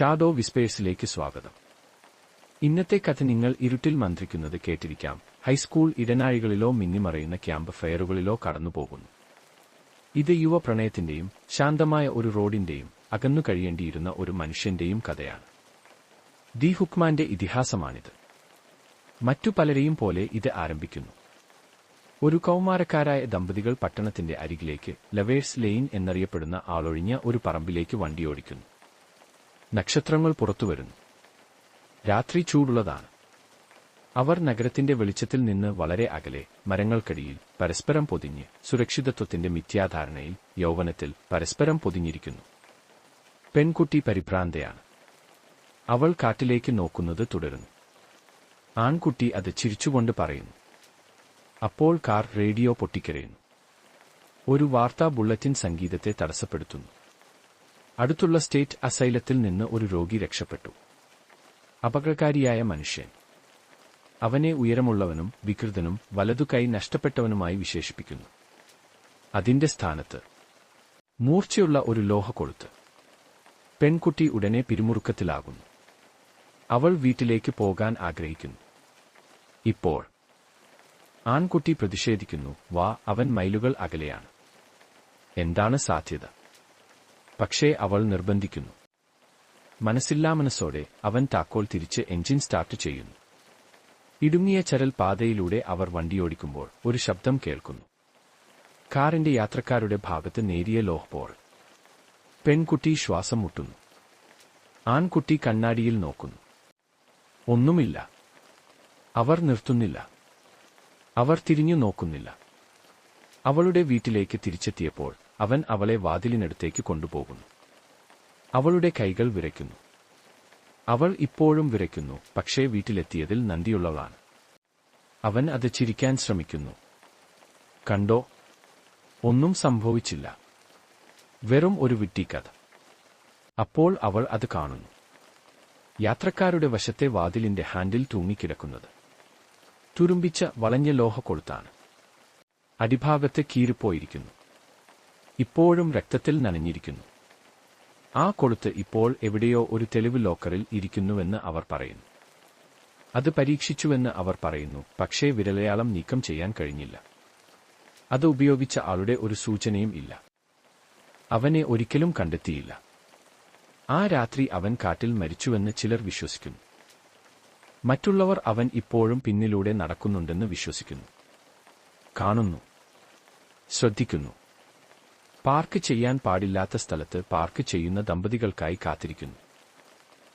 Shadow വിസ്പേഴ്സിലേക്ക് സ്വാഗതം. ഇന്നത്തെ കഥ നിങ്ങൾ ഇരുട്ടിൽ മന്ത്രിക്കുന്നത് കേട്ടിരിക്കാം. ഹൈസ്കൂൾ ഇടനാഴികളിലോ മിന്നിമറയുന്ന ക്യാമ്പ് ഫെയറുകളിലോ കടന്നുപോകുന്നു. ഇത് യുവ പ്രണയത്തിന്റെയും ശാന്തമായ ഒരു റോഡിന്റെയും അകന്നു കഴിയേണ്ടിയിരുന്ന ഒരു മനുഷ്യന്റെയും കഥയാണ്. ദി ഹുക്മാന്റെ ഇതിഹാസമാണിത്. മറ്റു പലരെയും പോലെ ഇത് ആരംഭിക്കുന്നു. ഒരു കൗമാരക്കാരായ ദമ്പതികൾ പട്ടണത്തിന്റെ അരികിലേക്ക് ലവേഴ്സ് ലെയിൻ എന്നറിയപ്പെടുന്ന ആളൊഴിഞ്ഞ ഒരു പറമ്പിലേക്ക് വണ്ടിയോടിക്കുന്നു നക്ഷത്രങ്ങൾ പുറത്തുവരുന്നു രാത്രി ചൂടുള്ളതാണ്. അവർ നഗരത്തിന്റെ വെളിച്ചത്തിൽ നിന്ന് വളരെ അകലെ മരങ്ങൾക്കടിയിൽ പരസ്പരം പൊതിഞ്ഞ് സുരക്ഷിതത്വത്തിന്റെ മിഥ്യാധാരണയിൽ യൗവനത്തിൽ പരസ്പരം പൊതിഞ്ഞിരിക്കുന്നു. പെൺകുട്ടി പരിഭ്രാന്തയാണ്. അവൾ കാട്ടിലേക്ക് നോക്കുന്നത് തുടരുന്നു. ആൺകുട്ടി അത് ചിരിച്ചുകൊണ്ട് പറയുന്നു. അപ്പോൾ കാർ റേഡിയോ പൊട്ടിക്കരയുന്നു. ഒരു വാർത്താ ബുള്ളറ്റിൻ സംഗീതത്തെ തടസ്സപ്പെടുത്തുന്നു. അടുത്തുള്ള സ്റ്റേറ്റ് അസൈലത്തിൽ നിന്ന് ഒരു രോഗി രക്ഷപ്പെട്ടു. അപകടകാരിയായ മനുഷ്യൻ. അവനെ ഉയരമുള്ളവനും വികൃതനും വലതു കൈ നഷ്ടപ്പെട്ടവനുമായി വിശേഷിപ്പിക്കുന്നു. അതിന്റെ സ്ഥാനത്ത് മൂർച്ചയുള്ള ഒരു ലോഹക്കൊളുത്ത് പെൺകുട്ടി ഉടനെ പിരിമുറുക്കത്തിലാകുന്നു. അവൾ വീട്ടിലേക്ക് പോകാൻ ആഗ്രഹിക്കുന്നു. ഇപ്പോൾ ആൺകുട്ടി പ്രതിഷേധിക്കുന്നു വാ അവൻ മൈലുകൾ അകലെയാണ്. എന്താണ് സാധ്യത? പക്ഷേ അവൾ നിർബന്ധിക്കുന്നു. മനസ്സില്ലാ മനസ്സോടെ അവൻ താക്കോൽ തിരിച്ച് എഞ്ചിൻ സ്റ്റാർട്ട് ചെയ്യുന്നു. ഇടുങ്ങിയ ചരൽ പാതയിലൂടെ അവർ വണ്ടിയോടിക്കുമ്പോൾ ഒരു ശബ്ദം കേൾക്കുന്നു. കാറിന്റെ യാത്രക്കാരുടെ ഭാഗത്ത് നേരിയ ലോഹ്പോൾ പെൺകുട്ടി ശ്വാസം മുട്ടുന്നു ആൺകുട്ടി കണ്ണാടിയിൽ നോക്കുന്നു. ഒന്നുമില്ല. അവർ നിർത്തുന്നില്ല. അവർ തിരിഞ്ഞു നോക്കുന്നില്ല. അവളുടെ വീട്ടിലേക്ക് തിരിച്ചെത്തിയപ്പോൾ അവൻ അവളെ വാതിലിനടുത്തേക്ക് കൊണ്ടുപോകുന്നു. അവളുടെ കൈകൾ വിറയ്ക്കുന്നു. അവൾ ഇപ്പോഴും വിറയ്ക്കുന്നു പക്ഷേ വീട്ടിലെത്തിയതിൽ നന്ദിയുള്ളവളാണ്. അവൻ അത് ചിരിക്കാൻ ശ്രമിക്കുന്നു. കണ്ടോ ഒന്നും സംഭവിച്ചില്ല. വെറും ഒരു വിട്ടിക്കഥ. അപ്പോൾ അവൾ അത് കാണുന്നു. യാത്രക്കാരുടെ വശത്തെ വാതിലിന്റെ ഹാൻഡിൽ തൂങ്ങിക്കിടക്കുന്നത്. തുരുമ്പിച്ച വളഞ്ഞ ലോഹക്കൊളുത്താണ് അടിഭാഗത്ത് കീറിപ്പോയിരിക്കുന്നു. ഇപ്പോഴും രക്തത്തിൽ നനഞ്ഞിരിക്കുന്നു. ആ കൊളുത്ത് ഇപ്പോൾ എവിടെയോ ഒരു തെളിവ് ലോക്കറിൽ ഇരിക്കുന്നുവെന്ന് അവർ പറയുന്നു. അത് പരീക്ഷിച്ചുവെന്ന് അവർ പറയുന്നു പക്ഷേ വിരലയാളം നീക്കം ചെയ്യാൻ കഴിഞ്ഞില്ല. അത് ഉപയോഗിച്ച ആളുടെ ഒരു സൂചനയും ഇല്ല. അവനെ ഒരിക്കലും കണ്ടെത്തിയില്ല. ആ രാത്രി അവൻ കാട്ടിൽ മരിച്ചുവെന്ന് ചിലർ വിശ്വസിക്കുന്നു. മറ്റുള്ളവർ അവൻ ഇപ്പോഴും പിന്നിലൂടെ നടക്കുന്നുണ്ടെന്ന് വിശ്വസിക്കുന്നു. കാണുന്നു. ശ്രദ്ധിക്കുന്നു. പാർക്ക് ചെയ്യാൻ പാടില്ലാത്ത സ്ഥലത്ത് പാർക്ക് ചെയ്യുന്ന ദമ്പതികൾക്കായി കാത്തിരിക്കുന്നു.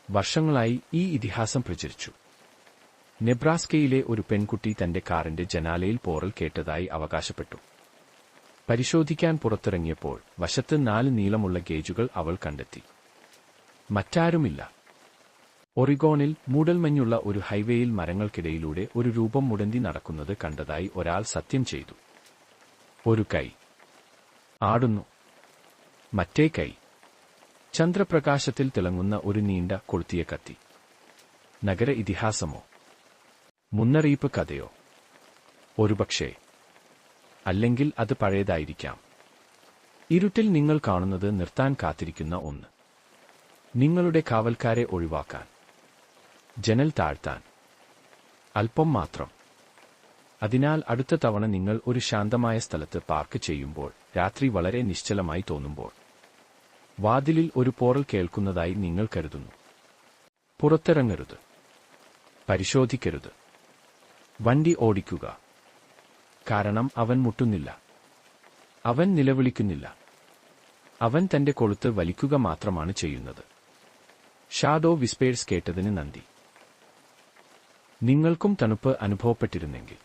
വർഷങ്ങളായി ഈ ഇതിഹാസം പ്രചരിച്ചു. നെബ്രാസ്കയിലെ ഒരു പെൺകുട്ടി തന്റെ കാറിന്റെ ജനാലയിൽ പോറൽ കേട്ടതായി അവകാശപ്പെട്ടു. പരിശോധിക്കാൻ പുറത്തിറങ്ങിയപ്പോൾ വശത്ത് നാല് നീളമുള്ള ഗേജുകൾ അവൾ കണ്ടെത്തി. മറ്റാരുമില്ല. ഒറിഗോണിൽ മൂടൽമഞ്ഞുള്ള ഒരു ഹൈവേയിൽ മരങ്ങൾക്കിടയിലൂടെ ഒരു രൂപം മുടന്തി നടക്കുന്നത് കണ്ടതായി ഒരാൾ സത്യം ചെയ്തു. ഒരു കൈ. ആടുന്നു. മറ്റേ കൈ. ചന്ദ്രപ്രകാശത്തിൽ തിളങ്ങുന്ന ഒരു നീണ്ട കൊളുത്തിയ കത്തി. നഗര ഇതിഹാസമോ? മുന്നറിയിപ്പ് കഥയോ? ഒരുപക്ഷേ. അല്ലെങ്കിൽ അത് പഴയതായിരിക്കാം. ഇരുട്ടിൽ നിങ്ങൾ കാണുന്നത് നിർത്താൻ കാത്തിരിക്കുന്ന ഒന്ന്. നിങ്ങളുടെ കാവൽക്കാരെ ഒഴിവാക്കാൻ. ജനൽ താഴ്ത്താൻ. അല്പം മാത്രം. അതിനാൽ അടുത്ത തവണ നിങ്ങൾ ഒരു ശാന്തമായ സ്ഥലത്ത് പാർക്ക് ചെയ്യുമ്പോൾ രാത്രി വളരെ നിശ്ചലമായി തോന്നുമ്പോൾ വാതിലിൽ ഒരു പോറൽ കേൾക്കുന്നതായി നിങ്ങൾ കരുതുന്നു. പുറത്തിറങ്ങരുത്. പരിശോധിക്കരുത്. വണ്ടി ഓടിക്കുക. കാരണം അവൻ മുട്ടുന്നില്ല. അവൻ നിലവിളിക്കുന്നില്ല. അവൻ തന്റെ കൊളുത്ത് വലിക്കുക മാത്രമാണ് ചെയ്യുന്നത്. ഷാഡോ വിസ്പേഴ്സ് കേട്ടതിന് നന്ദി. നിങ്ങൾക്കും തണുപ്പ് അനുഭവപ്പെട്ടിരുന്നെങ്കിൽ